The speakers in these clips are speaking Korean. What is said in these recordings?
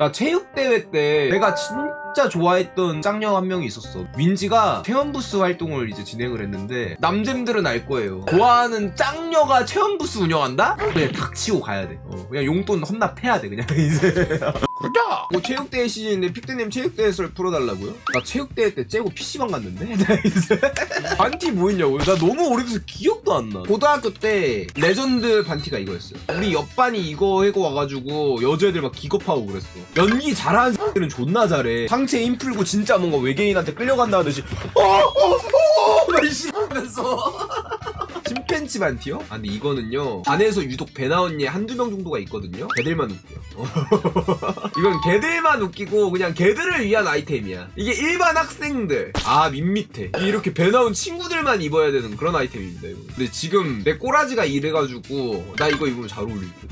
나 체육대회 때 내가 진짜 좋아했던 짱녀 한 명이 있었어. 민지가 체험부스 활동을 이제 진행을 했는데 남잼들은 알 거예요. 좋아하는 짱녀가 체험부스 운영한다? 그냥 닥치고 가야 돼. 어, 그냥 용돈 헌납해야 돼 그냥 이제. 그러자 뭐 체육대회 시즌인데 픽드님 체육대회 썰 풀어달라고요? 나 체육대회 때 째고 PC방 갔는데? 나 이제 반티 뭐 있냐고요? 나 너무 오래돼서 기억도 안 나. 고등학교 때 레전드 반티가 이거였어요. 우리 옆반이 이거 해고 와가지고 여자애들 막 기겁하고 그랬어. 연기 잘하는 X들은 존나 잘해. 상체 힘 풀고 진짜 뭔가 외계인한테 끌려간다 하듯이 어어어어 이씨. 하면서 침팬치 반티요? 아 근데 이거는요 반에서 유독 배 나온 얘 한두 명 정도가 있거든요. 걔들만 웃겨. 이건 걔들만 웃기고 그냥 걔들을 위한 아이템이야. 이게 일반 학생들. 아 밋밋해. 이렇게 배 나온 친구들만 입어야 되는 그런 아이템입니다 이거. 근데 지금 내 꼬라지가 이래가지고 나 이거 입으면 잘 어울릴 듯.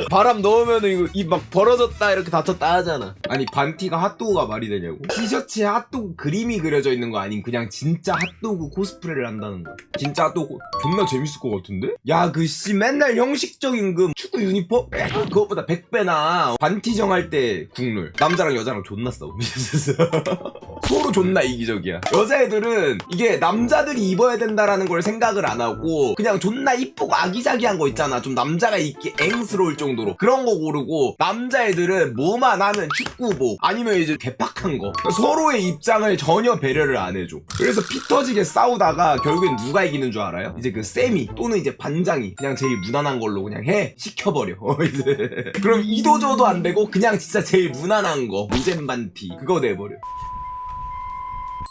바람 넣으면 이거 입 막 벌어졌다 이렇게 다쳤다 하잖아. 아니 반티가 핫도그가 말이 되냐고? 티셔츠에 핫도그 그림이 그려져 있는 거 아닌 그냥 진짜 핫도그 코스프레를 한다는 거 진짜 핫도그 존나 재밌을 것 같은데? 야 그 씨 맨날 형식적인 그 축구 유니폼? 야, 그것보다 100배나 반티 정할 때 국룰. 남자랑 여자랑 존나 싸워 서로 존나 이기적이야. 여자애들은 이게 남자들이 입어야 된다라는 걸 생각을 안 하고 그냥 존나 이쁘고 아기자기한 거 있잖아. 좀 남자가 입기 앵스러울 정도로. 그런 거 고르고 남자애들은 뭐만 하면 축구복 아니면 이제 개팍한 거. 서로의 입장을 전혀 배려를 안 해줘. 그래서 피 터지게 싸우다가 결국엔 누가 이기는 줄 알아요? 이제 그 쌤이 또는 이제 반장이 그냥 제일 무난한 걸로 그냥 해 시켜버려. 이제. 그럼 이도 저도 안 되고 그냥 진짜 제일 무난한 거. 노잼 반티. 그거 내버려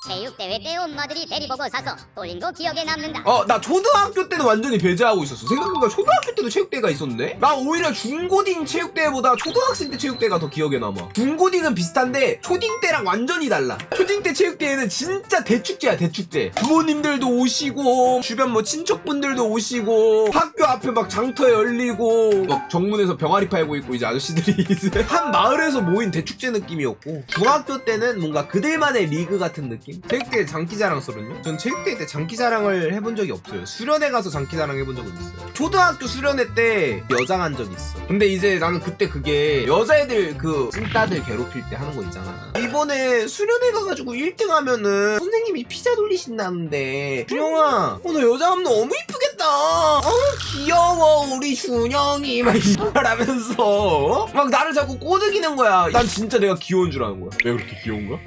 체육대회 때 엄마들이 대리보고 사서 돌린 거 기억에 남는다. 어, 나 초등학교 때는 완전히 배제하고 있었어. 생각해보니까 초등학교 때도 체육대회가 있었네? 나 오히려 중고딩 체육대회보다 초등학생 때 체육대회가 더 기억에 남아. 중고딩은 비슷한데, 초딩 때랑 완전히 달라. 초딩 때 체육대회는 진짜 대축제야, 대축제. 부모님들도 오시고, 주변 뭐 친척분들도 오시고, 학교 앞에 막 장터 열리고, 막 정문에서 병아리 팔고 있고, 이제 아저씨들이 한 마을에서 모인 대축제 느낌이었고, 중학교 때는 뭔가 그들만의 리그 같은 느낌? 체육대회 장기자랑 썰은요? 전 체육대회 때 장기자랑을 해본 적이 없어요. 수련회 가서 장기자랑 해본 적은 있어요. 초등학교 수련회 때 여장 한 적이 있어. 근데 이제 나는 그때 그게 여자애들 그 찐따들 괴롭힐 때 하는 거 있잖아. 이번에 수련회 가가지고 1등 하면은 선생님이 피자 돌리신다는데 준영아, 어, 너 여자 하면 너무 이쁘겠다. 어, 귀여워 우리 준영이 막 이말하면서 막 나를 자꾸 꼬드기는 거야. 난 진짜 내가 귀여운 줄 아는 거야. 내가 그렇게 귀여운가?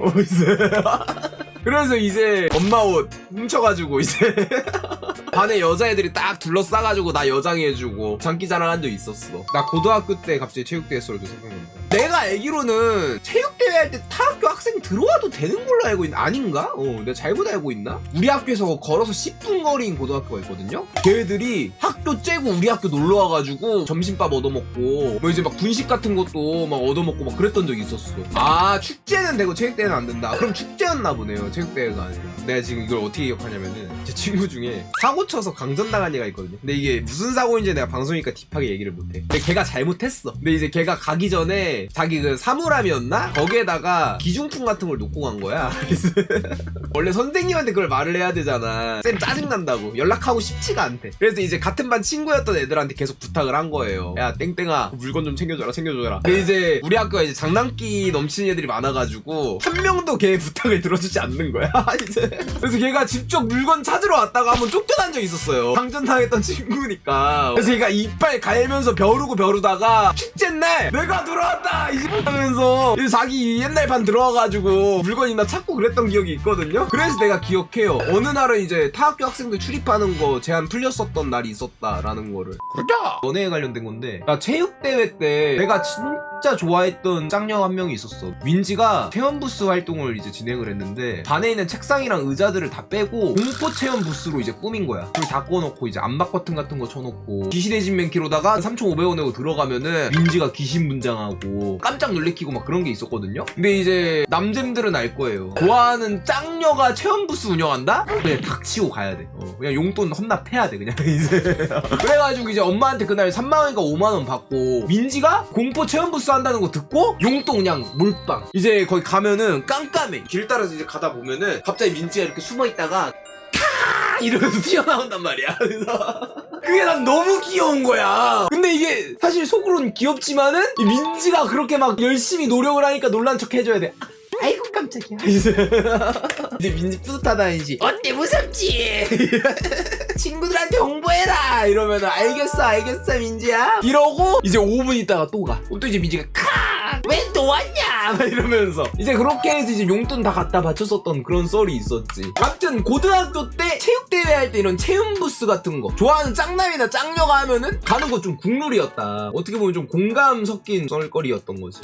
그래서 이제 엄마 옷 훔쳐가지고 이제 반에 여자애들이 딱 둘러싸가지고 나 여장해주고 장기 자랑 한 적 있었어. 나 고등학교 때 갑자기 체육대회 썰도 생각난다. 내가 알기로는 체육대회 할 때 타 학교 학생 들어와도 되는 걸로 알고 있나? 아닌가? 어, 내가 잘못 알고 있나? 우리 학교에서 걸어서 10분 거리인 고등학교가 있거든요? 걔들이 학 교 째고 우리 학교 놀러 와가지고 점심밥 얻어먹고 뭐 이제 막 분식 같은 것도 막 얻어먹고 막 그랬던 적이 있었어. 아, 축제는 되고 체육대회는 안 된다. 그럼 축제였나 보네요. 체육대회가 아니라. 내가 지금 이걸 어떻게 기억하냐면은 제 친구 중에 사고 쳐서 강전당한 애가 있거든요. 근데 이게 무슨 사고인지 내가 방송이니까 딥하게 얘기를 못해. 근데 걔가 잘못했어. 근데 이제 걔가 가기 전에 자기 그 사물함이었나? 거기에다가 기중품 같은 걸 놓고 간 거야. 원래 선생님한테 그걸 말을 해야 되잖아. 쌤 짜증난다고. 연락하고 싶지가 않대. 그래서 이제 같은 반 친구였던 애들한테 계속 부탁을 한 거예요. 야, 땡땡아, 물건 좀 챙겨줘라, 챙겨줘라. 근데 이제 우리 학교가 이제 장난기 넘치는 애들이 많아가지고 한 명도 걔 부탁을 들어주지 않는 거야. 이제. 그래서 걔가 직접 물건 찾으러 왔다가 한번 쫓겨난 적이 있었어요. 강전당했던 친구니까. 그래서 걔가 이빨 갈면서 벼르고 벼르다가 축제 날 내가 들어왔다! 이제 자기 옛날 반 들어와가지고 물건이나 찾고 그랬던 기억이 있거든요. 그래서 내가 기억해요. 어느 날은 이제 타학교 학생들 출입하는 거 제한 풀렸었던 날이 있었 다라는 거를. 그러자 연애에 관련된 건데 나 체육대회 때 내가 진 짜 좋아했던 짱녀 한 명이 있었어. 민지가 체험 부스 활동을 이제 진행을 했는데 반에 있는 책상이랑 의자들을 다 빼고 공포 체험 부스로 이제 꾸민 거야. 불 다 꺼놓고 이제 암막 버튼 같은 거 쳐놓고 귀신의 집 맨키로다가 3,500원 내고 들어가면은 민지가 귀신 분장하고 깜짝 놀래키고 막 그런 게 있었거든요. 근데 이제 남잼들은 알 거예요. 좋아하는 짱녀가 체험 부스 운영한다? 그냥 닥치고 가야 돼. 어, 그냥 용돈 헌납해야 돼 그냥. 이제. 그래가지고 이제 엄마한테 그날 3만원인가 5만원 받고 민지가 공포 체험 부스 한다는 거 듣고 용돈 그냥 몰빵 이제 거기 가면은 깜깜해 길 따라서 이제 가다 보면은 갑자기 민지가 이렇게 숨어 있다가 캬 이러면서 튀어나온단 말이야. 그래서 그게 난 너무 귀여운 거야. 근데 이게 사실 속으로는 귀엽지만은 이 민지가 그렇게 막 열심히 노력을 하니까 놀란 척 해줘야 돼. 아, 아이고 깜짝이야. 이제 민지 뿌듯하다니지. 어때 무섭지? 친구들한테 홍보해라 이러면 알겠어 알겠어 민지야 이러고 이제 5분 있다가 또 가. 그럼 또 이제 민지가 왜또 왔냐 막 이러면서 이제 그렇게 해서 이제 용돈 다 갖다 바쳤었던 그런 썰이 있었지. 아무튼 고등학교 때 체육대회 할 때 이런 체험 부스 같은 거 좋아하는 짱남이나 짱녀가 하면은 가는 거 좀 국룰이었다. 어떻게 보면 좀 공감 섞인 썰거리였던 거지.